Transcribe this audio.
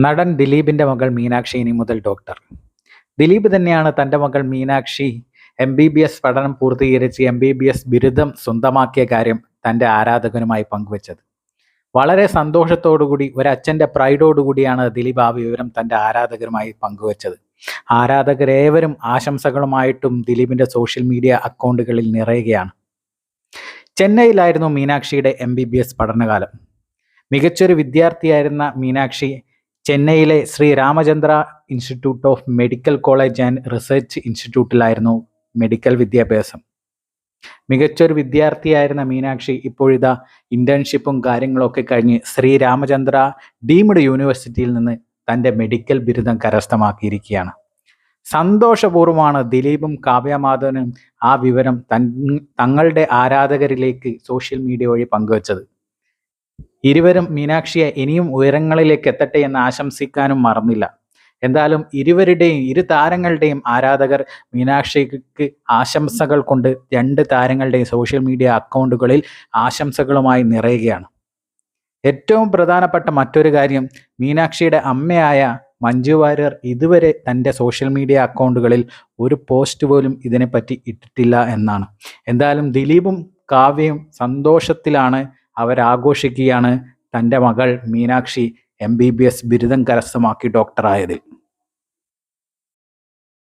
നടൻ ദിലീപിന്റെ മകൾ മീനാക്ഷി ഇനി മുതൽ ഡോക്ടർ ദിലീപ് തന്നെയാണ് തന്റെ മകൾ Meenakshi M B B S പഠനം പൂർത്തീകരിച്ച് എം ബി ബി എസ് ബിരുദം സ്വന്തമാക്കിയ കാര്യം തന്റെ ആരാധകനുമായി പങ്കുവച്ചത്. വളരെ സന്തോഷത്തോടുകൂടി ഒരച്ഛന്റെ പ്രൈഡോടുകൂടിയാണ് ദിലീപ് ആ വിവരം തന്റെ ആരാധകരുമായി പങ്കുവച്ചത്. ആരാധകരേവരും ആശംസകളുമായിട്ടും ദിലീപിന്റെ സോഷ്യൽ മീഡിയ അക്കൗണ്ടുകളിൽ നിറയുകയാണ്. ചെന്നൈയിലായിരുന്നു മീനാക്ഷിയുടെ എം ബി ബി എസ് പഠനകാലം. മികച്ചൊരു വിദ്യാർത്ഥിയായിരുന്ന മീനാക്ഷി ചെന്നൈയിലെ Sri Ramachandra institute of medical college and research ഇൻസ്റ്റിറ്റ്യൂട്ടിലായിരുന്നു medical വിദ്യാഭ്യാസം. മികച്ചൊരു വിദ്യാർത്ഥിയായിരുന്ന മീനാക്ഷി ഇപ്പോഴിതാ ഇന്റേൺഷിപ്പും കാര്യങ്ങളൊക്കെ കഴിഞ്ഞ് ശ്രീ രാമചന്ദ്ര ഡീംഡ് യൂണിവേഴ്സിറ്റിയിൽ നിന്ന് തന്റെ മെഡിക്കൽ ബിരുദം കരസ്ഥമാക്കിയിരിക്കുകയാണ്. സന്തോഷപൂർവമാണ് ദിലീപും കാവ്യമാധവനും ആ വിവരം തങ്ങളുടെ ആരാധകരിലേക്ക് സോഷ്യൽ മീഡിയ വഴി പങ്കുവച്ചത്. ഇരുവരും മീനാക്ഷിയെ ഇനിയും ഉയരങ്ങളിലേക്ക് എത്തട്ടെ എന്ന് ആശംസിക്കാനും മറന്നില്ല. എന്തായാലും ഇരുവരുടെയും ഇരു താരങ്ങളുടെയും ആരാധകർ മീനാക്ഷിക്ക് ആശംസകൾ കൊണ്ട് രണ്ട് താരങ്ങളുടെയും സോഷ്യൽ മീഡിയ അക്കൗണ്ടുകളിൽ ആശംസകളുമായി നിറയുകയാണ്. ഏറ്റവും പ്രധാനപ്പെട്ട മറ്റൊരു കാര്യം മീനാക്ഷിയുടെ അമ്മയായ മഞ്ജു വാര്യർ ഇതുവരെ തന്റെ സോഷ്യൽ മീഡിയ അക്കൗണ്ടുകളിൽ ഒരു പോസ്റ്റ് പോലും ഇതിനെപ്പറ്റി ഇട്ടിട്ടില്ല എന്നാണ്. എന്തായാലും ദിലീപും കാവ്യയും സന്തോഷത്തിലാണ് അവരാഘോഷിക്കുകയാണ് തന്റെ മകൾ Meenakshi M B B S ബിരുദം കരസ്ഥമാക്കി ഡോക്ടറായതിൽ.